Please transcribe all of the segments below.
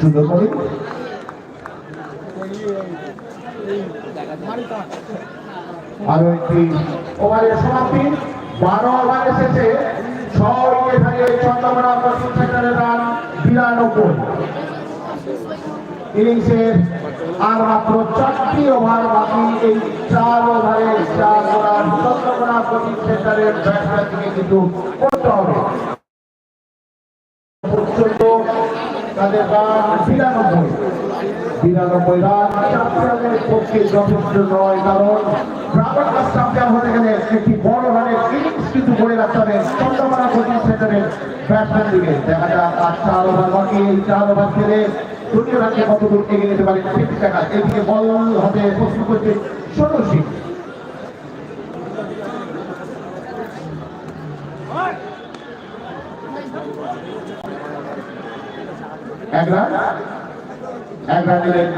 সুন্দর করে। আরও একটি ওভারের সমাপ্তি। বারো ওভার এসেছে। ছ উইকেট হারিয়ে চন্দ্রকোনা কোচিং সেন্টারের আর মাত্র চারটি ওভার বাকি। চার ওভারে চার ওভার চন্দ্রকোনা কোচিং সেন্টারের ব্যাটসম্যানকে কিন্তু করতে হবে পর্যন্ত তাদের রান বিরানব্বই। বিরানব্বই রান চ্যাম্পিয়নের পক্ষে যথেষ্ট নয়, কারণ হতে গেলে একটি বড় রানের ইনিংস কিন্তু গড়ে রাখতে হবে। চন্দ্রকোনা কোচিং সেন্টারের ব্যাটসম্যান দিকে। দেখা যাক, আর চার ওভার বাকি। এই চার ওভার খেলে দুটি রানকে কত এগিয়ে নিতে পারে, ঠিক দেখা। এদিকে বল হবে প্রস্তুত করছে ষোলো এক রান এক রান দিলেন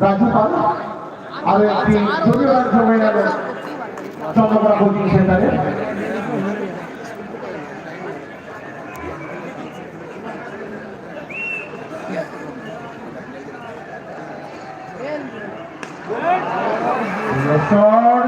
রাজু পাল। আরও একটি যদিও রান গেল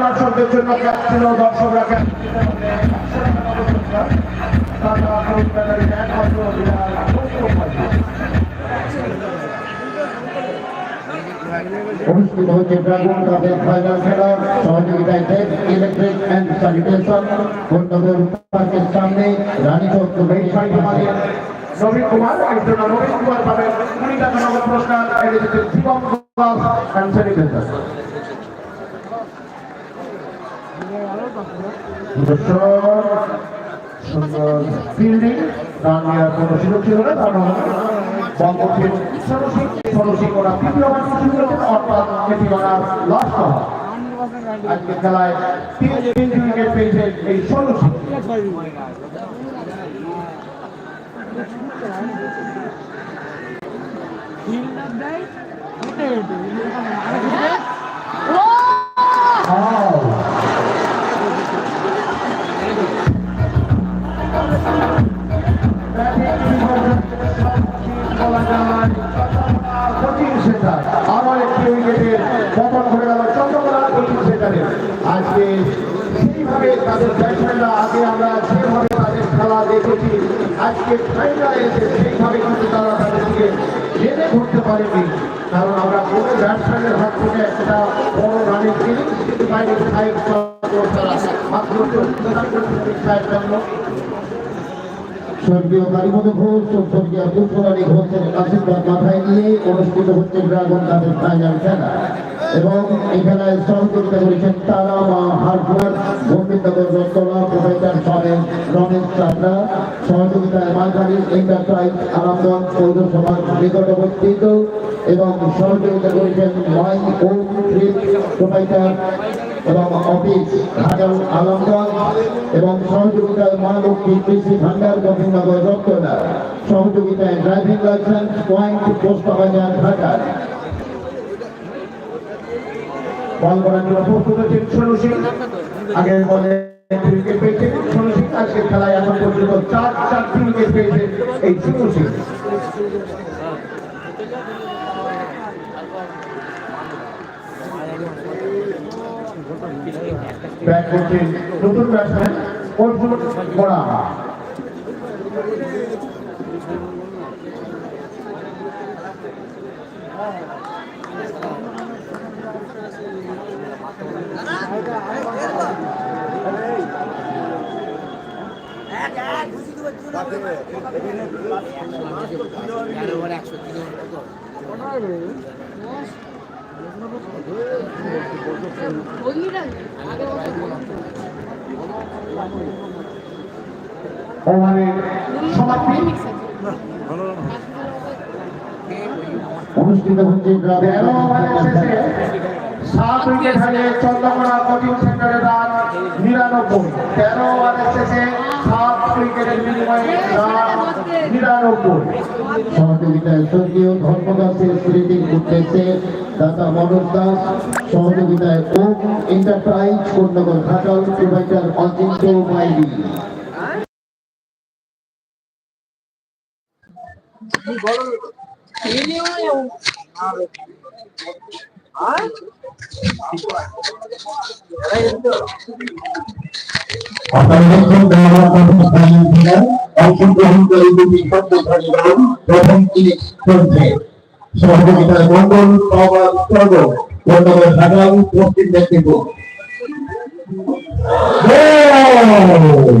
দর্শকদের জন্য ক্যাচ দর্শকরা অনুষ্ঠিত হচ্ছে ড্রাগন কাপের ফাইনাল খেলা। সহযোগিতায় ইলেকট্রিক অ্যান্ড স্যানিটেশন কোন্নগর পার্কের সামনে এই ছয়টি মালিক নবীন কুমার এর নবীন কুমার পাবেন। কুড়ি টাকা নগদ পুরস্কার জীবন দাস অ্যান্ড স্যানিটেশন সুন্দর ফিল্ডিং রান নেওয়ার কোনো সুযোগ ছিল না তার মানে সরসিং সরসিং ওরা তৃতীয় বার শুরু করেছেন অর্থাৎ এটি ওনার লাস্ট ওভার আজকে খেলায় তিন তিন উইকেট পেয়েছেন এই সরসিং কোচিং আজকে ফাইনালে এসে সেইভাবে কিন্তু তারা তাদেরকে জেনে ধরতে পারেনি। কারণ আমরা কোনো ব্যাটসম্যানের হাত থেকে একটা বড় রানের কিন্তু বাইরে আশীর্বাদ মাথায় নিয়ে অনুষ্ঠিত হচ্ছে ড্রাগন কাপের ফাইনাল খেলা। এবং এখানে সহযোগিতা করেছেন তারা মা হারপুর গোবিন্দনগর রত্তলা প্রফেসর সরেন রমেশ চাকরা, সহযোগিতায় মাঝারি এন্টারপ্রাইজ আরামগঞ্জ পৌরসভার নিকটবর্তীত এবং সহযোগিতা করেছেন মাই ট্রিপ প্রোভাইডার এবং অফিস হাজার আলমগঞ্জ এবং সহযোগিতায় মা লক্ষ্মী কৃষি ভান্ডার গোবিন্দনগর রত্তলা সহযোগিতায় ড্রাইভিং লাইসেন্স পয়েন্ট পোস্ট বাজার ঢাকা বল করার জন্য প্রস্তুত হচ্ছেন সোনু সিং আগের বলে উইকেট পেয়েছেন সোনু সিং খেলায় এখন পর্যন্ত চার চারটি উইকেট পেয়েছেন এই সোনু সিং ব্যাট করছেন নতুন ব্যাটসম্যান অর্জুন বড়া। ওভারের অনুষ্ঠিত হচ্ছে ড্রাগন সাত উইকেট হারিয়ে চন্দ্রকোনা কোচিং সেন্টারের রান নিরানব্বই। তেরো ওভারের শেষে সাত উইকেটের বিনিময়ে রান নিরানব্বই সহযোগিতায় স্বর্গীয় ধর্মদাসের স্মৃতির উদ্দেশ্যে দাদা মনোজ দাস সহযোগিতায় ওম এন্টারপ্রাইজ কন্যাগর ঘাটাল প্রোভাইডার অচিন্ত মাইরি আপনারা দেখছেন দেওয়ার স্থানীয় খেলা অংশগ্রহণকারী দুটি শব্দধারী প্রথম ইনিংস চলছে সহযোগিতায় মঙ্গল পাওয়ার স্বর্গ কন্যাগর ঘাটাল পশ্চিম মেদিনীপুর গোল!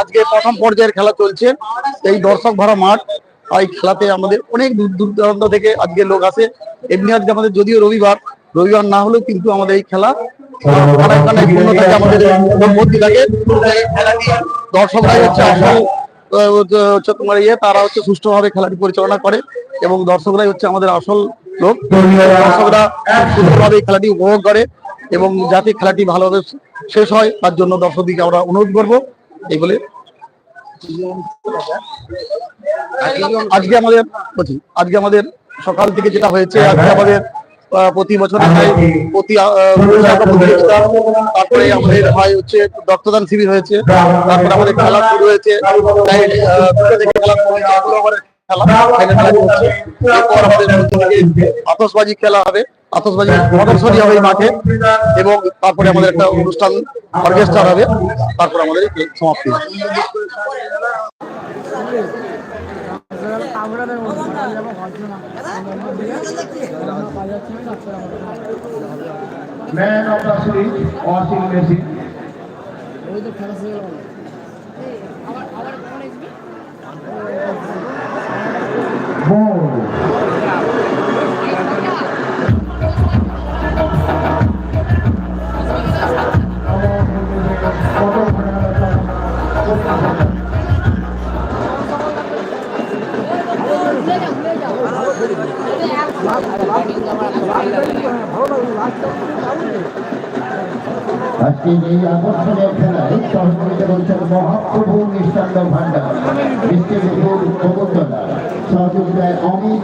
আজকে প্রথম পর্যায়ের খেলা চলছে। এই দর্শক ভরা মাঠ, এই খেলাতে আমাদের অনেক দূর দূর দূরান্ত থেকে আজকে লোক আসে। এমনি আজকে আমাদের যদিও রবিবার রবিবার না হলেও কিন্তু আমাদের এই খেলা দর্শকরাই হচ্ছে আসল হচ্ছে তারা হচ্ছে সুষ্ঠুভাবে খেলাটি পরিচালনা করে এবং দর্শকরাই হচ্ছে আমাদের আসল লোক। দর্শকরা সুন্দরভাবে খেলাটি উপভোগ করে এবং যাতে খেলাটি ভালোভাবে শেষ হয়, তার জন্য দর্শকদিকে আমরা অনুরোধ করব। এই বলে আজকে আমাদের আজকে আমাদের সকাল থেকে যেটা হয়েছে, আজকে আমাদের প্রতি বছর প্রতি আহ, প্রতিযোগিতা তারপরে আমাদের হয় হচ্ছে রক্তদান শিবির হয়েছে। তারপরে আমাদের খেলা শুরু হয়েছে। তাই খেলা খেলা এরপর আমাদের আতসবাজি খেলা হবে। আতসবাজি প্রদর্শনী হবে মাঠে। এবং তারপরে আমাদের একটা অনুষ্ঠান অর্কেস্ট্রা হবে। তারপর আমাদের সমাপ্তি। Man of the series washing machine গোল। আজকে এই আকর্ষণীয় খেলায় সহযোগিতা করছেন মহাপ্রভু মিষ্টান্ন ডিস্ট্রিবিউটর বকুলতলা সহযোগিতায় অমিত